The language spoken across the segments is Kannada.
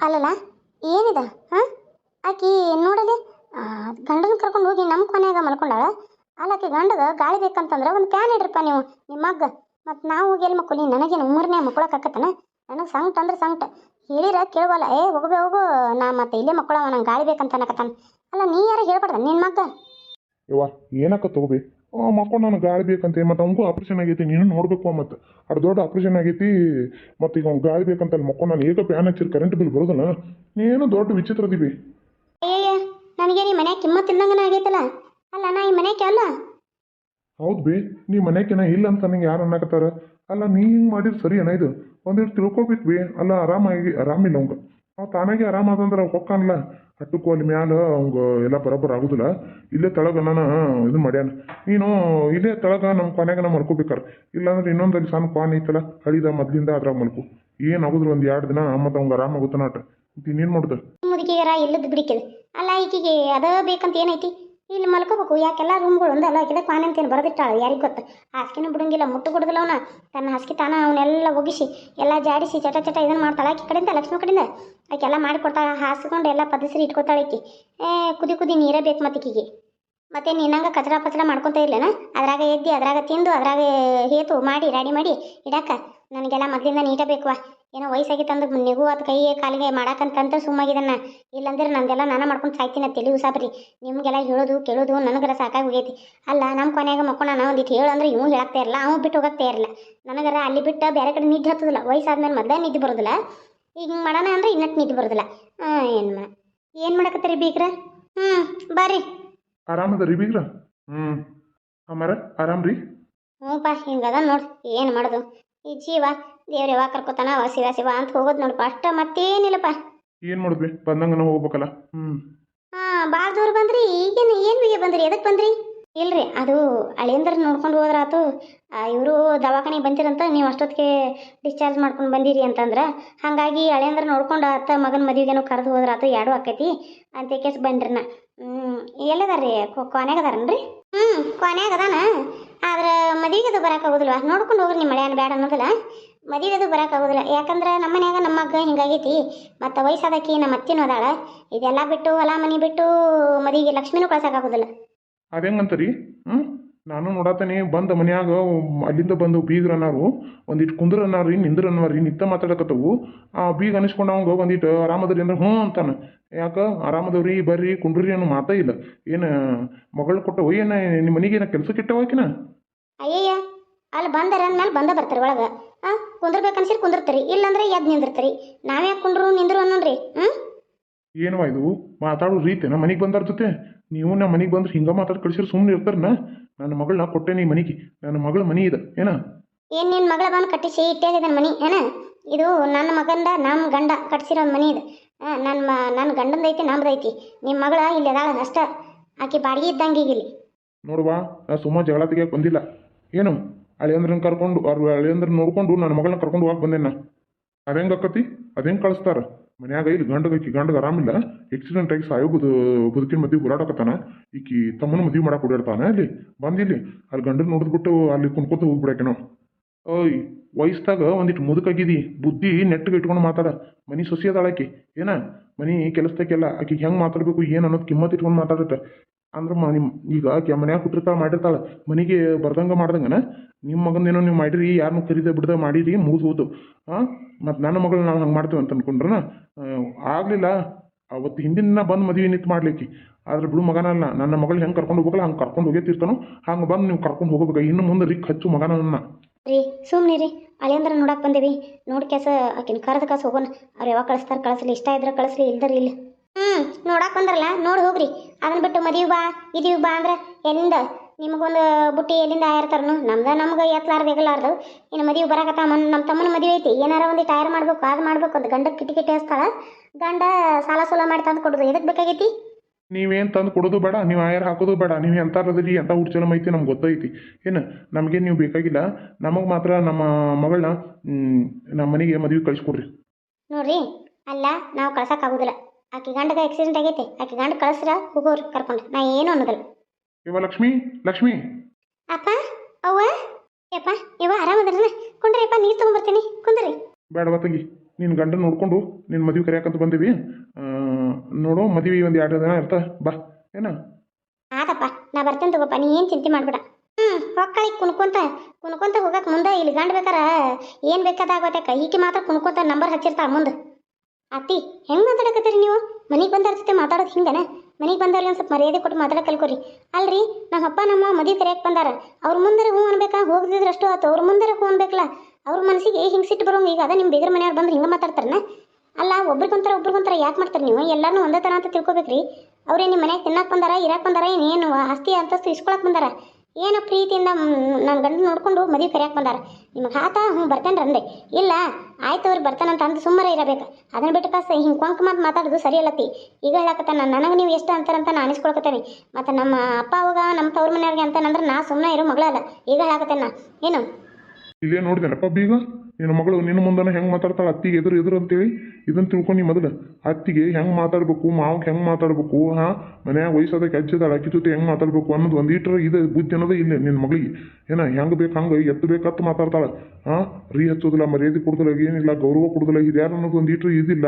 ಅಲ್ಲಲ್ಲ, ಏನಿದ? ಹಾಂ? ಆಕಿ ನೋಡಲಿ ಗಂಡನ ಕರ್ಕೊಂಡು ಹೋಗಿ ನಮ್ಮ ಕೊನೆಯಾಗ ಮಲ್ಕೊಂಡಾಳ? ಅಲ್ಲ ಆಕೆ ಗಂಡಗ ಗಾಳಿ ಬೇಕಂತಂದ್ರೆ ಒಂದು ಕ್ಯಾನ್ ಇಡ್ರಪ್ಪ ನೀವು, ನಿಮ್ಮ ಮಗ್ಗ ಮತ್ತು ನಾವು ಹೋಗಿ ಎಲ್ಲಿ ಮಕ್ಕಳು ನನಗೇನು ಮೂರನೇ ಮಕ್ಕಳಕ್ಕಾಕತ್ತನ ನನಗೆ ಸಂಕಟ ಅಂದ್ರೆ ಸಂಕಟ. ಹೇಳಿರ ಕೇಳುವಲ್ಲ, ಏ, ಹೋಗಬೇ, ಹೋಗು. ನಾ ಮತ್ತೆ ಇಲ್ಲೇ ಮಕ್ಕಳವ, ನಂಗೆ ಗಾಳಿ ಬೇಕಂತ ಅನ್ನಕತ್ತಾನ. ಅಲ್ಲ, ನೀ ಯಾರು ಹೇಳ್ಬಾರ್ದ? ನಿನ್ನ ಮಗ್ಗ? ಇವ ಏನಕ್ಕ ತಗೋಬಿ? ಮಕ್ಕೊಂಡು ನನಗೆ ಗಾಳಿ ಬೇಕಂತೆ ಮತ್ತು ಅವನಿಗೂ ಆಪ್ರೇಷನ್ ಆಗೈತಿ ನೀನು ನೋಡಬೇಕು ಮತ್ತು. ಅಷ್ಟು ದೊಡ್ಡ ಆಪ್ರೇಷನ್ ಆಗೈತಿ ಮತ್ತು ಈಗ ಅವ್ನು ಗಾಳಿ ಬೇಕಂತ ಅಲ್ಲಿ ಮಕ್ಕಳು ನಾನು ಏಕ ಪ್ಯಾನ್ ಹಚ್ಚಿರಿ ಕರೆಂಟ್ ಬಿಲ್ ಬರೋದಲ್ಲ ನೀನು ದೊಡ್ಡ ವಿಚಿತ್ರ ದಿವಿ ನನಗೆ ನೀ ಮನ್ಯಾಗ ಕಿಮ್ಮತ್ ಇಲ್ಲಂಗನ ಆಗೈತಲ್ಲ? ಅಲ್ಲ ನಾ ಈ ಮನೆ ಅಲ್ಲ ಹೌದು ಬಿ ನೀ ಮನ್ಯಾಕಿನ ಇಲ್ಲ ಅಂತ ನಂಗೆ ಯಾರು ಅನ್ನಕತ್ತಾರ? ಅಲ್ಲ ನೀ ಹಿಂಗೆ ಮಾಡಿದ್ರೆ ಸರಿ ಅನ್ನ ಇದು ಒಂದಿಷ್ಟು ತಿಳ್ಕೊಬೇಕು ಬಿ ಅಲ್ಲ ಆರಾಮಾಗಿ ಆರಾಮಿಲ್ಲ ಅವಂಗ ತಾನಾಗೆ ಆರಾಮಾದಂದ್ರೆ ಹೊಕ್ಕಾನಲ್ಲ ಹಟ್ಟಕ್ಕೂ ಅಲ್ಲಿ ಮ್ಯಾಲ ಅವಂಗ ಎಲ್ಲ ಬರೋಬ್ಬರ ಆಗುದಿಲ್ಲ. ಇಲ್ಲೇ ತಳಗ ನಾನು ಇದು ಮಾಡ್ಯಾನ. ನೀನು ಇಲ್ಲೇ ತಳಗ ನಮ್ಮ ಕೊನೆಗೆ ನಾವು ಮಲ್ಕೋಬೇಕಾರ. ಇಲ್ಲಾಂದ್ರೆ ಇನ್ನೊಂದಲ್ಲಿ ಸಣ್ಣ ಕ್ವಾನ್ ಐತಲ್ಲ, ಹಳಿದ ಮೊದ್ಲಿಂದ ಅದ್ರಾಗ ಮಲ್ಕು. ಏನು ಆಗುದ್ರು ಒಂದು ಎರಡು ದಿನ ಮತ್ತು ಅವಂಗ ಆರಾಮಾಗುತ್ತಾನ ಅಟ ಇನ್ನೇನು ಮಾಡುದು? ಮುದುಕಿಗರ ಇಲ್ಲದ ಅಲ್ಲ ಈಕಿಗೆ ಅದ ಬೇಕಂತ ಏನೈತಿ? ಇಲ್ಲಿ ಮಲ್ಕೋಬೇಕು. ಯಾಕೆಲ್ಲ ರೂಮ್ಗಳು ಒಂದು ಅಲ್ಲ? ಪಾನೆ ಅಂತ ಏನು ಬರೆದಿಟ್ಟಾಳ? ಯಾರಿಗೆ ಗೊತ್ತು? ಹಾಸಿಗೆನೂ ಬಿಡಂಗಿಲ್ಲ. ಮುಟ್ಟು ಕೊಡುದಿಲ್ಲ ಅವನ. ತನ್ನ ಹಾಸಿಗೆ ತಾನ ಅವನ್ನೆಲ್ಲ ಒಗಿಸಿ, ಎಲ್ಲ ಜಾಡಿಸಿ, ಚಟ ಚಟ ಇದನ್ನು ಮಾಡ್ತಾಳೆ. ಆಕಿ ಕಡೆಯಿಂದ, ಲಕ್ಷ್ಮಿ ಕಡೆಯಿಂದ. ಆಕೆಲ್ಲ ಮಾಡಿಕೊಡ್ತಾಳೆ. ಹಾಸ್ಕೊಂಡು ಎಲ್ಲ ಪದಸರಿ ಇಟ್ಕೊತಾಳೆ ಆಕಿ. ಏ, ಕುದಿ ಕುದಿ ನೀರೇ ಬೇಕು ಮತ್ತೆ ಈಕಿಗೆ. ಮತ್ತೆ ನಿನ್ನಂಗ ಕಚಡ ಪಚಡ ಮಾಡ್ಕೊತ ಇರ್ಲೇನ? ಅದ್ರಾಗ ಎದ್ದಿ, ಅದ್ರಾಗ ತಿಂದು, ಅದ್ರಾಗ ಹೇತು, ಮಾಡಿ, ರೆಡಿ ಮಾಡಿ ಇಡಾಕ ನನಗೆಲ್ಲ ಮೊದಲಿಂದ ನೀಟ ಬೇಕವ್ವ ಏನೋ ವಯಸ್ಸಾಗಿತ್ತು ಅಂದ್ರೆ ನಿಗೂ ಅದು ಕೈ ಕಾಲಿಗೆ ಮಾಡಾಕಂತಂತ ಸುಮ್ಮಾಗಿದನ್ನ. ಇಲ್ಲಂದ್ರೆ ನಂದೆಲ್ಲ ನಾನು ಮಾಡ್ಕೊಂಡು ಸಾಯ್ತೀನಿ ತಲೆ ಉಸಾಬ್ರಿ ನಿಮಗೆಲ್ಲ ಹೇಳೋದು ಕೇಳೋದು ನನಗರ ಸಾಕಾಗಿ ಹೋಗೈತಿ. ಅಲ್ಲ ನಮ್ಮ ಕೊನೆಯಾಗ ಮಕ್ಕಳು ನಾನು ಒಂದಿಟ್ಟು ಹೇಳು ಅಂದ್ರೆ ಇವು ಹೇಳಾಕ್ತಾ ಇರಲ್ಲ ಅವ್ನು ಬಿಟ್ಟು ಹೋಗಕ್ತಾ ಇರಲ್ಲ. ನನಗರ ಅಲ್ಲಿ ಬಿಟ್ಟು ಬೇರೆ ಕಡೆ ನಿದ್ದೆ ಹತ್ತದಿಲ್ಲ ವಯಸ್ಸಾದ್ಮೇಲೆ ಮೊದಲೇ ನಿದ್ದೆ ಬರೋದಿಲ್ಲ. ಈಗ ಹಿಂಗೆ ಮಾಡೋಣ ಅಂದ್ರೆ ಇನ್ನಟ್ಟು ನಿದ್ದೆ ಬರೋದಿಲ್ಲ. ಹಾಂ ಏನು ಮಾ ಏನು ಮಾಡಕತ್ತೀರಿ ಬೀಗ್ರ? ಹ್ಞೂ ಬರ್ರಿ ಆರಾಮದ ರೀ ಬೀಗ್ರ? ಹ್ಞೂ ಅಮ್ಮಾರ ಆರಾಮ್ ರೀ ಹ್ಞೂಪ್ಪ ಹಿಂಗದ ನೋಡಿ ಏನು ಮಾಡೋದು? ಈ ಜೀವ ದೇವ್ರ ಯಾವಾಗ ಕರ್ಕೋತಾನ ಅವ ಶಿವ ಶಿವ ಅಂತ ಹೋಗೋದು ನೋಡಪ್ಪ. ಅಷ್ಟ ಮತ್ತೇನಿಲ್ಲಪ್ಪ. ಏನ್ ಮಾಡಿದ್ವಿ? ಬಂದಂಗ ನಾವು ಹೋಗ್ಬೇಕಲ್ಲ? ಹ್ಮ್. ಹಾ ಭಾಳ ದೂರ ಬಂದ್ರಿ. ಈಗೇನು ಏನು ಬಿಗೆ ಬಂದ್ರಿ? ಎದಕ್ಕೆ ಬಂದ್ರಿ? ಇಲ್ರಿ ಅದು ಅಳಿಯಂದ್ರ ನೋಡ್ಕೊಂಡು ಹೋದ್ರಾತು. ಇವರು ದವಾಖಾನೆಗೆ ಬಂದಿರಂತ ನೀವು ಅಷ್ಟೊತ್ತಿಗೆ ಡಿಸ್ಚಾರ್ಜ್ ಮಾಡ್ಕೊಂಡು ಬಂದಿರಿ ಅಂತಂದ್ರೆ. ಹಾಗಾಗಿ ಅಳಿಯಂದ್ರ ನೋಡ್ಕೊಂಡು ಆತ ಮಗನ ಮದುವೆಗೇನೋ ಕರೆದು ಹೋದ್ರಾತು ಎರಡು ಆಕೈತಿ. ಅಂತ ಕೇಸ್ ಬಂದ್ರಿ ನಾ ಹ್ಞೂ ಕೊನೆಗೆ ಅದಾರನ್ರಿ? ಹ್ಞೂ ಕೊನೆಗೆ ಅದಾನ. ಆದ್ರೆ ಮದುವೆಗದು ಬರೋಕ್ಕಾಗೋದಿಲ್ವ ನೋಡ್ಕೊಂಡು ಹೋಗ್ರಿ ನಿಮ್ಮ ಮಳೆಯನ್ನು ಬೇಡ ಅನ್ನೋದಿಲ್ಲ. ಮದುವೆ ಅದು ಬರೋಕ್ಕಾಗೋದಿಲ್ಲ ಯಾಕಂದ್ರೆ ನಮ್ಮ ಮನ್ಯಾಗ ನಮ್ಮ ಮಗ ಹಿಂಗಾಗೈತಿ. ಮತ್ತು ವಯಸ್ಸಾದಕಿ ನಮ್ಮ ಅತ್ತಿನೂ ಅದಾಳ. ಇದೆಲ್ಲ ಬಿಟ್ಟು, ಹೊಲ ಮನೆ ಬಿಟ್ಟು ಮದುವೆಗೆ ಲಕ್ಷ್ಮಿನೂ ಕಳ್ಸೋಕ್ಕಾಗೋದಿಲ್ಲ ಅದೇಂಗಂತರಿ ಹ್ಞೂ ನಾನು ನೋಡತ್ತೇನೆ ಬಂದ ಮನ್ಯಾಗ ಅಲ್ಲಿಂದ ಬಂದು ಬೀಗ್ರ ಅನ್ನಾರು ಒಂದಿಟ್ಟು ಕುಂದ್ರ ಅನ್ನಾರಿ ನಿಂದ್ರ ನಿತ್ತ ಮಾತಾಡಕತ್ತವು. ಆ ಬೀಗ ಅನಿಸ್ಕೊಂಡು ಅವಂಗ ಒಂದಿಟ್ಟು ಆರಾಮದ್ರಿ ಅಂದ್ರೆ ಹ್ಞೂ ಅಂತಾನೆ. ಯಾಕ? ಆರಾಮದವ್ರಿ ಬರ್ರಿ ಕುಂಡ್ರಿ ಅನ್ನೋ ಮಾತೇ ಇಲ್ಲ. ಏನು ಮಗಳು ಕೊಟ್ಟವು ಏನ ನಿಮ್ಮ ಮನೆಗೆ ಏನ ಕೆಲಸಕ್ಕೆ ಇಟ್ಟವಾಕಿನ ಅಯ್ಯಯ್ಯ ಅಲ್ಲಿ ಬಂದರ ಅಂದ್ಮೇಲೆ ಬಂದ ಬರ್ತಾರೆ ಒಳಗೆ. ಹಾಂ ಕುಂದ್ರಬೇಕನ್ಸಿರ್ ಕುಂದಿರ್ತೀರಿ ಇಲ್ಲಂದ್ರೆ ಎದ್ದು ನಿಂದಿರ್ತೀರಿ. ನಾವ್ಯಾಕೆ ಕುಂಡ್ರು ನಿಂದ್ರು ಅನ್ನೋನ್ರಿ ಹ್ಞೂ ಏನವ ಇದು? ಮಾತಾಡೋ ರೀತಿ ನಮ್ಮ ಮನೆಗೆ ಬಂದಾರ ಜೊತೆ? ನೀವು ನಮ್ಮ ಮನೆಗೆ ಬಂದ್ರೆ ಹಿಂಗೆ ಮಾತಾಡಿ ಕಳಿಸಿದ್ರೆ ಸುಮ್ಮನೆ ಇರ್ತಾರನ? ನನ್ನ ಮಗಳನ್ನ ಕೊಟ್ಟೆ ಈ ಮನೆಗೆ. ನನ್ನ ಮಗಳ ಮನೆ ಇದೆ ಏನ? ಏನು ನಿನ್ನ ಮಗಳ ಬಂದು ಕಟ್ಟಿಸಿ ಇಟ್ಟಾಗಿದ್ದಾನೆ ಮನೆ ಏನ? ಇದು ನನ್ನ ಮಗಂದ ನಮ್ಮ ಗಂಡ ಕಟ್ಸಿರೋ ಮನೆ ಇದೆ. ನನ್ನ ಮ ನನ್ನ ಗಂಡಂದೈತಿ ನಮ್ದೈತಿ ನಿಮ್ಮ ಮಗಳ ಇಲ್ಲಿ ಅದಾಳ ಅಷ್ಟ. ಆಕೆ ಬಾಡಿಗೆ ಇದ್ದಂಗೆ ಇಲ್ಲಿ. ನೋಡುವ ನಾ ಸುಮ್ಮ ಜಗಳ ತೆಗಿಯಕ್ಕೆ ಬಂದಿಲ್ಲ. ಏನು? ಅಳಿಯಂದ್ರನ್ನ ಕರ್ಕೊಂಡು, ಅವ್ರ ಅಳಿಯಂದ್ರನ್ನ ನೋಡ್ಕೊಂಡು ನನ್ನ ಮಗಳನ್ನ ಕರ್ಕೊಂಡು ಹೋಗ್ ಬಂದೆ ನಾ ಅದೇಂಗೆ ಅಕ್ಕತಿ ಅದೇಂಗೆ ಕಳಿಸ್ತಾರ? ಮನ್ಯಾಗ ಇಲ್ಲಿ ಗಂಡಗ ಈಕಿ ಗಂಡಗ ಆರಾಮಿಲ್ಲ. ಆಕ್ಸಿಡೆಂಟ್ ಆಗಿ ಸಾಯೋ ಬದು, ಬದುಕಿನ ಮದ್ವೆ ಓಡಾಡಕತ್ತಾನ ಈಕಿ ತಮ್ಮನ ಮದುವೆ ಮಾಡಕ್ಕೆ ಓಡಾಡ್ತಾನೆ ಅಲ್ಲಿ ಬಂದಿಲ್ಲಿ ಅಲ್ಲಿ ಗಂಡನ ನೋಡಿದ್ಬಿಟ್ಟು ಅಲ್ಲಿ ಕುಣ್ಕೊತ ಹೋಗ್ಬಿಡಕೇನೋ. ಓಯ್, ವಯಸ್ಸಾಗ ಒಂದಿಟ್ಟು ಮುದುಕಾಗಿದಿ. ಬುದ್ಧಿ ನೆಟ್ಟಿಗೆ ಇಟ್ಕೊಂಡು ಮಾತಾಡ. ಮನಿ ಸೊಸಿ ಅದಾಳಕಿ ಏನ? ಮನಿ ಕೆಲಸದಾಗೆಲ್ಲ ಆಕಿಗೆ ಹೆಂಗೆ ಮಾತಾಡಬೇಕು, ಏನು ಅನ್ನೋದು ಕಿಮ್ಮತ್ ಇಟ್ಕೊಂಡು ಮಾತಾಡತ್ತೆ ಅಂದ್ರೆ ಮ ನಿಮ್ಮ ಈಗ ಆಕೆ ಮನ್ಯಾಗ ಹುಟ್ಟಿರ್ತಾಳೆ, ಮಾಡಿರ್ತಾಳ. ಮನೆಗೆ ಬರ್ದಂಗೆ ಮಾಡ್ದಂಗನ? ನಿಮ್ಮ ಮಗಂದೇನೋ ನೀವು ಮಾಡಿರಿ ಯಾರನ್ನೂ ಕರೀದ ಬಿಡ್ದ ಮಾಡಿರಿ ಮುಗಿದು ಹೋದು ಹಾಂ ಮತ್ತು ನನ್ನ ಮಗಳು ನಾವು ಹಂಗೆ ಮಾಡ್ತೇವೆ ಅಂತ ಅನ್ಕೊಂಡ್ರನ ಆಗಲಿಲ್ಲ. ಅವತ್ತು ಹಿಂದಿನ ದಿನ ಬಂದು ಮದುವೆ ನಿಂತು ಮಾಡ್ಲಿಕ್ಕೆ. ಆದ್ರೆ ಬಿಡು ಮಗನಲ್ಲ ನನ್ನ ಮಗಳು ಹೆಂಗೆ ಕರ್ಕೊಂಡು ಹೋಗಲ್ಲ ಹಂಗೆ ಕರ್ಕೊಂಡು ಹೋಗೇತಿರ್ತಾನೋ ಹಂಗೆ ಬಂದು ನೀವು ಕರ್ಕೊಂಡು ಹೋಗ್ಬೇಕು. ಇನ್ನು ಮುಂದೆ ರಿಕ್ ಹಚ್ಚು ಮಗನನ್ನ. ರೀ ಸುಮ್ಮನೆ ರೀ. ಅಳಿಯಂದ್ರ ನೋಡಕ್ಕೆ ಬಂದೇವಿ. ನೋಡಿ ಕೆಸ ಆಕಿನ ಕರೆದ ಕಾಸು ಹೋಗೋಣ. ಅವ್ರು ಯಾವಾಗ ಕಳಿಸ್ತಾರೆ ಕಳಿಸ್ಲಿ, ಇಷ್ಟ ಇದ್ರೆ ಕಳಿಸ್ಲಿ ಇಲ್ದರ ಇಲ್ಲ. ಹ್ಞೂ ನೋಡಕ್ಕೆ ಬಂದ್ರಲ್ಲ, ನೋಡಿ ಹೋಗ್ರಿ. ಅದನ್ನ ಬಿಟ್ಟು ಮದುವೆ ಬಾ, ಇದೀವಿ ಬಾ ಅಂದ್ರೆ ಎಲ್ಲಿಂದ? ನಿಮಗೊಂದು ಬುಟ್ಟಿ ಎಲ್ಲಿಂದ ಆಯಿರ್ತಾರನು ನಮ್ದು ನಮ್ಗೆ ಎತ್ತಲಾರ್ದು ಎಗಲಾರ್ದು. ಇನ್ನು ಮದುವೆ ಬರಾಕತ್ತ ಮನ್ ನಮ್ಮ ತಮ್ಮನ ಮದುವೆ ಐತಿ. ಏನಾರ ಒಂದು ಟೈರ್ ಮಾಡ್ಬೇಕು, ಅದು ಮಾಡ್ಬೇಕು ಅಂತ ಗಂಡ ಕಿಟಿ ಕಿಟಿ ಗಂಡ ಸಾಲ ಸೂಲ ಮಾಡಿ ತಂದು ಕೊಡೋದು. ಎದಕ್ಕೆ ಬೇಕಾಗೈತಿ? ನೀವೇನು ತಂದು ಕೊಡೋದು ಬೇಡ ನೀವು ಆಯರ್ ಹಾಕೋದು ಬೇಡ ನೀವು ರೀ ಎಂಥ ಚಲೋ ಐತಿ ನಮ್ಗೆ ಗೊತ್ತೈತಿ. ಏನು ನಮಗೇನು ನೀವು ಬೇಕಾಗಿಲ್ಲ ನಮಗೆ ಮಾತ್ರ ನಮ್ಮ ಮಗಳನ್ನ ನಮ್ಮ ಮನೆಗೆ ಮದುವೆ ಕಳಿಸ್ಕೊಡ್ರಿ. ನೋಡ್ರಿ ಅಲ್ಲ ನಾವು ಕಳ್ಸಕ್ಕಾಗೋದಿಲ್ಲ ಆಕೆ ಗಂಡಗ ಆಕ್ಸಿಡೆಂಟ್ ಆಗೈತೆ ಆಕೆ ಗಂಡ ಕಳಿಸ್ರ ಹೋಗೋರು ಕರ್ಕೊಂಡು ನಾ ಏನು ಅನ್ನೋದಿಲ್ಲ. ಇವ ಲಕ್ಷ್ಮಿ ಲಕ್ಷ್ಮಿ. ಅಪ್ಪ ಅವ್ವ ಯಪ್ಪ ಇವ ಆರಾಮದ್ರಲ್ಲ ಕುಂಡ್ರಿ ಅಪ್ಪ ನೀರು ತಗೊಂಡ್ಬರ್ತೀನಿ ಕುಂದ್ರಿ. ಬೇಡವ ತೆಗಿ. ನಿನ್ನ ಗಂಡ ನೋಡ್ಕೊಂಡು ನಿನ್ನ ಮದುವೆ ಕರೆಯಾಕಂತ ಬಂದೀವಿ. ನೋಡು, ಮದುವೆ ಒಂದು ಎರಡು ದಿನ ಇರ್ತ, ಬಾ. ಏನ? ಆದಪ್ಪ, ನಾ ಬರ್ತೇನೆ ತಗೋಪ್ಪ ನೀ ಏನು ಚಿಂತೆ ಮಾಡ್ಬೇಡ. ಹ್ಞೂ ಹೊಕ್ಕಳಿ ಕುಣ್ಕೊಂತ ಕುಣ್ಕೊಂತ ಹೋಗಕ್ಕೆ ಮುಂದೆ ಇಲ್ಲಿ ಗಂಡ ಬೇಕಾರೆ, ಏನು ಬೇಕಾದಾಗತ್ತೆ ಈಕೆ ಮಾತ್ರ ಕುಣ್ಕೊಂತ ನಂಬರ್ ಹಚ್ಚಿರ್ತಾ ಮುಂದೆ. ಅತ್ತಿ, ಹೆಂಗೆ ಮಾತಾಡಕತ್ತೀರಿ ನೀವು? ಮನೆಗೆ ಬಂದವ್ರ ಜೊತೆ ಮಾತಾಡೋದು ಹಿಂಗನ? ಮನೆಗೆ ಬಂದವ್ರಿಗೆ ಒಂದು ಸ್ವಲ್ಪ ಮರ್ಯಾದೆ ಕೊಟ್ಟು ಮಾತಾಡೋ ಕಲ್ಕೊರಿ. ಅಲ್ರಿ ನಮ್ಮ ಅಪ್ಪ ನಮ್ಮ ಮದುವೆ ಕರೆಯಕ್ಕೆ ಬಂದಾರ. ಅವ್ರ ಮುಂದೆ ಹೂ ಅನ್ಬೇಕಾ? ಹೋಗದಿದ್ರಷ್ಟು ಆತು. ಅವ್ರ ಮುಂದೆ ಹೂ ಅನ್ಬೇಕಲ್ಲ. ಅವ್ರ ಮನಸ್ಸಿಗೆ ಹಿಂಗೆ ಸಿಟ್ಟು ಬರೋಂಗ ಈಗ ಅದ. ನಿಮ್ಮ ಬೇಗರ ಮನೆಯವ್ರು ಬಂದ್ರೆ ಹಿಂಗೆ ಮಾತಾಡ್ತಾರನ? ಅಲ್ಲ, ಒಬ್ರಿಗೊಂಥರ ಒಬ್ರಿಗೊಂಥರ ಯಾಕೆ ಮಾಡ್ತಾರೆ ನೀವು? ಎಲ್ಲಾನು ಒಂದೇ ಥರ ಅಂತ ತಿಳ್ಕೊಬೇಕ್ರಿ. ಅವರೇ ನಿಮ್ಮ ಮನ್ಯಾಗ ತಿನ್ನಕ್ಕೆ ಬಂದಾರ ಇರಕ್ಕೆ ಬಂದಾರ, ಏನು ಆಸ್ತಿ ಅಂತಸ್ತು ಇಸ್ಕೊಳಕ್ಕೆ ಬಂದಾರ. ಏನೋ ಪ್ರೀತಿಯಿಂದ ನನ್ನ ಗಂಡ ನೋಡ್ಕೊಂಡು ಮದುವೆ ಕರೆಯಕ್ಕೆ ಬಂದಾರ. ನಿಮಗೆ ಹಾತ ಹ್ಞೂ ಬರ್ತೇನೆ ರಂದೆ ಇಲ್ಲ, ಆಯ್ತು ಅವ್ರು ಬರ್ತಾನಂತ ಅಂದು ಸುಮ್ಮನೆ ಇರಬೇಕು. ಅದನ್ನ ಬಿಟ್ಟು ಕಾಸ ಹಿಂಗೆ ಕೊಂಕ್ ಮಾತು ಮಾತಾಡೋದು ಸರಿ ಅಲ್ಲತಿ ಈಗ ಹೇಳಕತ್ತ ನಾನು ನನಗೆ ನೀವು ಎಷ್ಟು ಅಂತಾರಂತ ನಾನು ಅನಿಸ್ಕೊಳಕತ್ತೇನೆ ಮತ್ತು ನಮ್ಮ ಅಪ್ಪ ಅವಾಗ, ನಮ್ಮ ತವ್ರ ಮನೆಯವ್ರಿಗೆ ಅಂತಾನಂದ್ರೆ ನಾ ಸುಮ್ಮನೆ ಇರೋ ಮಗಳಲ್ಲ. ಈಗ ಹೇಳಕತ್ತೇನೆ? ಏನು? ಇಲ್ಲೇ ನೋಡಿದೆನಪ್ಪ ಬೀಗ ನಿನ್ನ ಮಗಳು ನಿನ್ನ ಮುಂದನ ಹೆಂಗೆ ಮಾತಾಡ್ತಾಳೆ? ಅತ್ತಿಗೆ ಎದುರು ಎದುರು ಅಂತೇಳಿ ಇದನ್ನು ತಿಳ್ಕೊಂಡು ಮೊದಲು. ಅತ್ತಿಗೆ ಹೆಂಗೆ ಮಾತಾಡಬೇಕು? ಮಾವಕ್ಕೆ ಹೆಂಗೆ ಮಾತಾಡಬೇಕು? ಹಾಂ? ಮನ್ಯಾಗ ವಯಸ್ಸಾದಕ್ಕೆ ಕೆಚ್ಚದಾಳ, ಅಕ್ಕಿ ಜೊತೆ ಹೆಂಗೆ ಮಾತಾಡಬೇಕು ಅನ್ನೋದು ಒಂದು ಈಟ್ರ ಇದು, ಬುದ್ಧಿ ಅನ್ನೋದು ಇಲ್ಲ ನಿನ್ನ ಮಗಳಿಗೆ. ಏನೋ ಹೆಂಗೆ ಬೇಕು ಹಂಗೆ ಎತ್ತು ಬೇಕತ್ತು ಮಾತಾಡ್ತಾಳೆ. ಹಾಂ? ರೀ ಹಚ್ಚೋದಿಲ್ಲ, ಮರ್ಯಾದೆ ಕೊಡ್ದಲ್ಲ, ಏನಿಲ್ಲ, ಗೌರವ ಕೊಡೋದಿಲ್ಲ, ಹಿರಿಯರು ಅನ್ನೋದು ಒಂದು ಈಟ್ರ ಇದಿಲ್ಲ.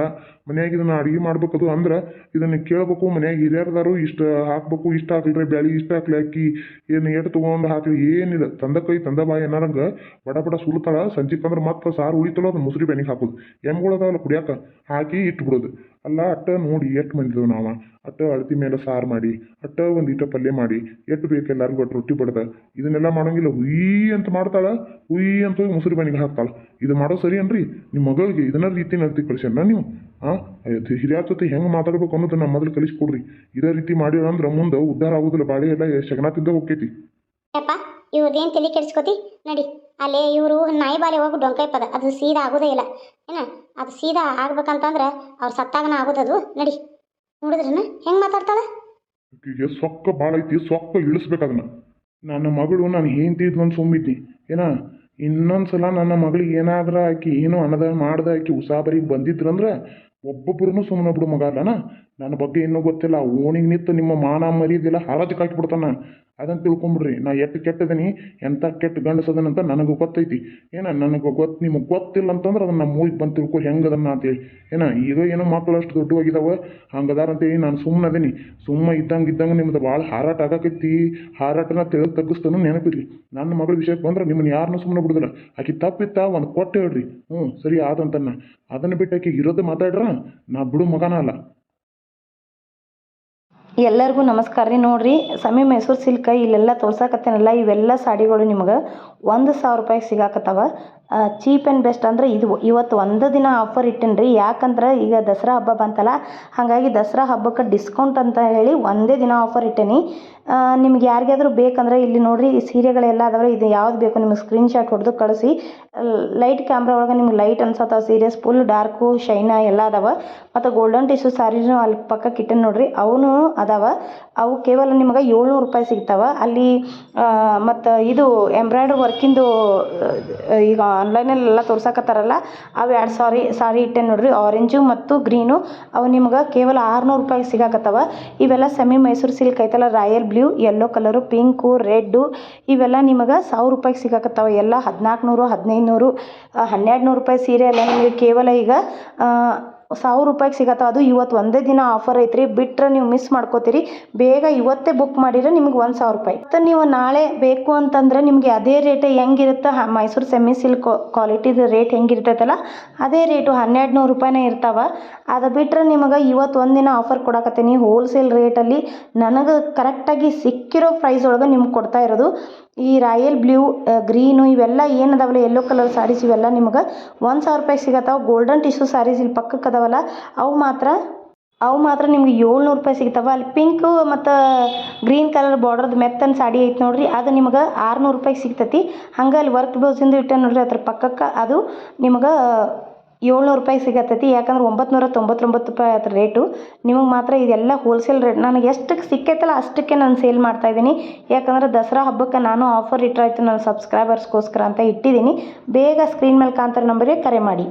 ಮನ್ಯಾಗ ಇದನ್ನು ಅಡುಗೆ ಮಾಡ್ಬೇಕದು ಅಂದ್ರೆ ಇದನ್ನು ಕೇಳಬೇಕು, ಮನ್ಯಾಗ ಹಿರಿಯರ್ದಾರು ಇಷ್ಟು ಹಾಕ್ಬೇಕು, ಇಷ್ಟ ಹಾಕ್ಲಿರಿ, ಬ್ಯಾಳಿ ಇಷ್ಟ ಹಾಕ್ಲಿ, ಅಕ್ಕಿ ಏನು ಏಟು ತೊಗೊಂಡು ಹಾಕಲಿ, ಏನಿಲ್ಲ. ತಂದ ಕೈ, ತಂದ ಬಾಯಿ ಏನಾರಂಗೆ ಬಡ ಬಡ ಸುಲ್ತಾಳ ಸಂಜೆ ಅಂದ್ರೆ ಮತ್ತೆ ಸಾರು ಉಳಿತಲ್ಲ ಅದು ಮುಸ್ರಿ ಬೆನಿಗೆ ಹಾಕೋದು. ಎಮ್ಗಳದಾವಲ್ಲ ಕುಡಿಯಾಕ? ಹಾಕಿ ಇಟ್ಬಿಡೋದು. ಅಲ್ಲ, ಅಟ್ಟ ನೋಡಿ ಎಷ್ಟು ಮಂದಿದವು ನಾವು? ಅಟ್ಟ ಅಳತಿ ಮೇಲೆ ಸಾರು ಮಾಡಿ, ಅಟ್ಟ ಒಂದು ಇಟ್ಟ ಪಲ್ಯ ಮಾಡಿ, ಎಷ್ಟು ಬೇಕು ಎಲ್ಲರಿಗೂ ಒಟ್ಟು ರೊಟ್ಟಿ ಬಡ್ದ? ಇದನ್ನೆಲ್ಲ ಮಾಡಂಗಿಲ್ಲ. ಹುಯಿ ಅಂತ ಮಾಡ್ತಾಳ, ಹುಯಿ ಅಂತ ಮುಸುರಿ ಬೆನಿಗೆ ಹಾಕ್ತಾಳ. ಇದು ಮಾಡೋ ಸರಿ ಅನ್ರಿ ನಿಮ್ಮ ಮಗಳಿಗೆ ಇದನ್ನ ರೀತಿ ನಡ್ತಿ ಕಳಿಸ್ಯಾನ ನೀವು? ಹಾಂ ಹಿರಿಯರ ಜೊತೆ ಹೆಂಗೆ ಮಾತಾಡ್ಬೇಕು ಅನ್ನೋದು ನಮ್ಮ ಮೊದಲು ಕಲಿಸ್ಕೊಡ್ರಿ. ಇದೇ ರೀತಿ ಮಾಡಿ ಅಂದ್ರೆ ಮುಂದೆ ಉದ್ಧಾರ ಆಗೋದಿಲ್ಲ. ಬಾಳೆ ಎಲ್ಲ ಶಗನಾತಿದ್ದ ಹೋಗ್ತೈತಿ. ಇವ್ರದ್ದೇನು ತಲೆ ಕೆಡಿಸ್ಕೊತಿ? ನಡಿ. ಅಲ್ಲೇ ಇವರು ನಾಯಿ ಬಾಲೆ ಹೋಗಿ ಡೊಂಕಾಯಿ ಪದ ಅದು ಸೀದಾ ಆಗೋದೇ ಇಲ್ಲ. ಏನ? ಅದು ಸೀದಾ ಆಗ್ಬೇಕಂತಂದ್ರೆ ಅವ್ರು ಸತ್ತಾಗನ ಆಗೋದದು. ನಡಿ. ನೋಡಿದ್ರನ? ಹೆಂಗೆ ಮಾತಾಡ್ತಾಳೆ? ಆಕಿಗೆ ಸೊಕ್ಕ ಭಾಳ ಐತಿ. ಸೊಕ್ಕ ಇಳಿಸ್ಬೇಕು ಅದನ್ನ. ನನ್ನ ಮಗಳು ನಾನು ಹೆಂಡತಿ ಒಂದು ಸುಮ್ಮಿದ್ನಿ ಏನ? ಇನ್ನೊಂದ್ಸಲ ನನ್ನ ಮಗಳಿಗೆ ಏನಾದ್ರ ಆಕಿ ಏನೋ ಅನ್ನದ ಮಾಡ್ದ ಆಕಿ ಉಸಾಬರಿಗೆ ಬಂದಿದ್ರಂದ್ರೆ ಒಬ್ಬೊಬ್ಬರೂ ಸುಮ್ಮನೆ ಬಿಡು ಮಗ ಅಲ್ಲನ ನನ್ನ ಬಗ್ಗೆ ಇನ್ನೂ ಗೊತ್ತಿಲ್ಲ. ಓಣಿಗೆ ನಿಂತು ನಿಮ್ಮ ಮಾನ ಮರೀದಿಲ್ಲ ಹಾರಾಜು ಕಟ್ಬಿಡ್ತಾನ ಅದನ್ನು ತಿಳ್ಕೊಂಬಿಡ್ರಿ. ನಾ ಎಷ್ಟು ಕೆಟ್ಟದೀನಿ ಎಂಥ ಕೆಟ್ಟ ಗಂಡಸದನಂತ ನನಗೂ ಗೊತ್ತೈತಿ. ಏನ, ನನಗೆ ಗೊತ್ತು ನಿಮಗೆ ಗೊತ್ತಿಲ್ಲ ಅಂತಂದ್ರೆ ಅದನ್ನ ನಮ್ಮ ಮೂವಿಗೆ ಬಂದು ತಿಳ್ಕೊ ಹೆಂಗೆ ಅದನ್ನ ಅಂತೇಳಿ. ಏನ, ಈಗ ಏನೋ ಮಕ್ಕಳು ಅಷ್ಟು ದೊಡ್ಡವಾಗಿದ್ದಾವೆ ಹಂಗದಾರ ಅಂತೇಳಿ ನಾನು ಸುಮ್ಮನೆ ಅದೀನಿ. ಸುಮ್ಮನೆ ಇದ್ದಂಗೆ ಇದ್ದಂಗೆ ನಿಮ್ದು ಭಾಳ ಹಾರಾಟ ಆಗಕೈತಿ. ಹಾರಾಟನ ತೆಗೆದು ತಗ್ಗಿಸ್ತಾನು ನೆನಪಿರ್ಲಿ. ನನ್ನ ಮಗಳ ವಿಷಯಕ್ಕೆ ಬಂದ್ರೆ ನಿಮ್ಮನ್ನ ಯಾರನ್ನೂ ಸುಮ್ಮನೆ ಬಿಡೋದಿಲ್ಲ. ಆಕೆ ತಪ್ಪಿತ್ತ ಒಂದು ಕೊಟ್ಟು ಹೇಳ್ರಿ. ಹ್ಞೂ ಸರಿ ಆದಂತನ್ನ ಅದನ್ನ ಬಿಟ್ಟು ಆಕಿಗೆ ಇರೋದು ಮಾತಾಡ್ರ? ನಾ ಬಿಡು ಮಗನ ಅಲ್ಲ. ಎಲ್ಲರಿಗೂ ನಮಸ್ಕಾರ ರೀ. ನೋಡ್ರಿ, ಸಮಿ ಮೈಸೂರು ಸಿಲ್ಕ್ ಇಲ್ಲೆಲ್ಲ ತೋರ್ಸಾಕತ್ತೇನಲ್ಲ, ಇವೆಲ್ಲ ಸಾಡಿಗಳು ನಿಮಗೆ ಒಂದು ಸಾವಿರ ರೂಪಾಯಿಗೆ ಸಿಗಾಕತ್ತವ. ಚೀಪ್ ಆ್ಯಂಡ್ ಬೆಸ್ಟ್ ಅಂದ್ರೆ ಇದು. ಇವತ್ತು ಒಂದು ದಿನ ಆಫರ್ ಇಟ್ಟೀನಿ ರೀ ಯಾಕಂದ್ರೆ ಈಗ ದಸರಾ ಹಬ್ಬ ಬಂತಲ್ಲ, ಹಾಗಾಗಿ ದಸರಾ ಹಬ್ಬಕ್ಕೆ ಡಿಸ್ಕೌಂಟ್ ಅಂತ ಹೇಳಿ ಒಂದೇ ದಿನ ಆಫರ್ ಇಟ್ಟೇನಿ. ನಿಮ್ಗೆ ಯಾರಿಗಾದ್ರೂ ಬೇಕಂದ್ರೆ ಇಲ್ಲಿ ನೋಡಿರಿ ಸೀರೆಗಳೆಲ್ಲ ಅದಾವೆ ಇದು ಯಾವ್ದು ಬೇಕು ನಿಮಗೆ ಸ್ಕ್ರೀನ್ ಶಾಟ್ ಹೊಡೆದು ಕಳಿಸಿ. ಲೈಟ್ ಕ್ಯಾಮ್ರಾ ಒಳಗೆ ನಿಮ್ಗೆ ಲೈಟ್ ಅನ್ಸತ್ತ. ಸೀರಿಯಸ್ ಫುಲ್ ಡಾರ್ಕು ಶೈನ ಎಲ್ಲ ಅದಾವ. ಮತ್ತು ಗೋಲ್ಡನ್ ಟಿಶ್ಯೂ ಸ್ಯಾರೀನು ಅಲ್ಲಿ ಪಕ್ಕ ಕಿಟ್ಟನ್ ನೋಡಿರಿ. ಅವನು ಅದಾವೆ. ಅವು ಕೇವಲ ನಿಮಗೆ ಏಳ್ನೂರು ರೂಪಾಯಿ ಸಿಗ್ತಾವೆ. ಅಲ್ಲಿ ಮತ್ತು ಇದು ಎಂಬ್ರಾಯ್ಡ್ರಿ ವರ್ಕಿಂದು ಈಗ ಆನ್ಲೈನಲ್ಲೆಲ್ಲ ತೋರ್ಸಕತ್ತಾರಲ್ಲ, ಅವು ಎರಡು ಸಾರಿ ಸಾರಿ ಇಟ್ಟೆ ನೋಡ್ರಿ ಆರೆಂಜು ಮತ್ತು ಗ್ರೀನು ಅವು ನಿಮ್ಗೆ ಕೇವಲ ಆರುನೂರು ರೂಪಾಯಿಗೆ ಸಿಗಾಕತ್ತವ. ಇವೆಲ್ಲ ಸೆಮಿ ಮೈಸೂರು ಸಿಲ್ಕ್ ಐತಲ್ಲ royal blue yellow colour pink red ಇವೆಲ್ಲ ನಿಮಗೆ ಸಾವಿರ ರೂಪಾಯಿಗೆ ಸಿಗಾಕತ್ತವ, ಎಲ್ಲ ಹದಿನಾಲ್ಕು ನೂರು ಹದಿನೈದು ನೂರು ಹನ್ನೆರಡು ನೂರು ರೂಪಾಯಿ ಸೀರೆ ಎಲ್ಲ ನಿಮಗೆ ಕೇವಲ ಈಗ ಸಾವಿರ ರೂಪಾಯಿಗೆ ಸಿಗತ್ತೆ, ಅದು ಇವತ್ತು ಒಂದೇ ದಿನ ಆಫರ್ ಐತ್ರಿ. ಬಿಟ್ಟರೆ ನೀವು ಮಿಸ್ ಮಾಡ್ಕೋತೀರಿ. ಬೇಗ ಇವತ್ತೇ ಬುಕ್ ಮಾಡಿದ್ರೆ ನಿಮ್ಗೆ ಒಂದು ಸಾವಿರ ರೂಪಾಯಿ. ಮತ್ತು ನೀವು ನಾಳೆ ಬೇಕು ಅಂತಂದ್ರೆ ನಿಮಗೆ ಅದೇ ರೇಟ್ ಹೆಂಗಿರುತ್ತೆ ಮೈಸೂರು ಸೆಮಿ ಸಿಲ್ಕ್ ಕ್ವಾಲಿಟಿದು ರೇಟ್ ಹೆಂಗಿರ್ತೈತಲ್ಲ, ಅದೇ ರೇಟು ಹನ್ನೆರಡು ನೂರು ರೂಪಾಯಿನೇ ಇರ್ತಾವೆ. ಅದು ಬಿಟ್ಟರೆ ನಿಮಗೆ ಇವತ್ತು ಒಂದಿನ ಆಫರ್ ಕೊಡಕತ್ತೀನಿ. ಹೋಲ್ಸೇಲ್ ರೇಟಲ್ಲಿ ನನಗೆ ಕರೆಕ್ಟಾಗಿ ಸಿಕ್ಕಿರೋ ಪ್ರೈಸ್ ಒಳಗೆ ನಿಮ್ಗೆ ಕೊಡ್ತಾ ಇರೋದು. ಈ ರಾಯಲ್ ಬ್ಲೂ ಗ್ರೀನು ಇವೆಲ್ಲ ಏನು ಅದಾವಲ್ಲ ಯೆಲ್ಲೋ ಕಲರ್ ಸಾರೀಸ್ ಇವೆಲ್ಲ ನಿಮ್ಗೆ ಒಂದು ಸಾವಿರ ರೂಪಾಯಿ ಸಿಗತ್ತಾವ. ಗೋಲ್ಡನ್ ಟಿಶ್ಯೂ ಸಾರೀಸ್ ಇಲ್ಲಿ ಪಕ್ಕಕ್ಕೆ ಅದಾವಲ್ಲ, ಅವು ಮಾತ್ರ ಅವು ಮಾತ್ರ ನಿಮ್ಗೆ ಏಳ್ನೂರು ರೂಪಾಯಿ ಸಿಗ್ತಾವ ಅಲ್ಲಿ ಪಿಂಕು ಮತ್ತು ಗ್ರೀನ್ ಕಲರ್ ಬಾರ್ಡರ್ದು ಮೆತ್ತನ ಸಾಡಿ ಐತೆ ನೋಡ್ರಿ, ಅದು ನಿಮ್ಗೆ ಆರುನೂರು ರೂಪಾಯಿಗೆ ಸಿಗ್ತೈತಿ. ಹಂಗೆ ಅಲ್ಲಿ ವರ್ಕ್ ಬ್ಲೌಸಿಂದು ಇಟ್ಟಾನ ನೋಡ್ರಿ ಅದ್ರ ಪಕ್ಕಕ್ಕೆ, ಅದು ನಿಮ್ಗೆ ಏಳ್ನೂರು ರೂಪಾಯಿ ಸಿಗತ್ತೈತಿ, ಯಾಕಂದ್ರೆ ಒಂಬತ್ತು ತೊಂಬತ್ತೊಂಬತ್ತು ರೂಪಾಯಿ ಅದ್ರ ರೇಟು ನಿಮಗೆ ಮಾತ್ರ ಇದೆಲ್ಲ ಹೋಲ್ಸೇಲ್ ರೇಟ್ ನನಗೆ ಎಷ್ಟಕ್ಕೆ ಸಿಕ್ಕೈತಲ್ಲ ಅಷ್ಟಕ್ಕೆ ನಾನು ಸೇಲ್ ಮಾಡ್ತಾ ಇದ್ದೀನಿ. ಯಾಕಂದ್ರೆ ದಸರಾ ಹಬ್ಬಕ್ಕೆ ನಾನು ಆಫರ್ ಇಟ್ಟರಾಯ್ತು ನನ್ನ ಸಬ್ಸ್ಕ್ರೈಬರ್ಸ್ಗೋಸ್ಕರ ಅಂತ ಇಟ್ಟಿದ್ದೀನಿ. ಬೇಗ ಸ್ಕ್ರೀನ್ ಮೇಲೆ ಕಾಣ್ತಿರೋ ನಂಬರಿಗೆ ಕರೆ ಮಾಡಿ.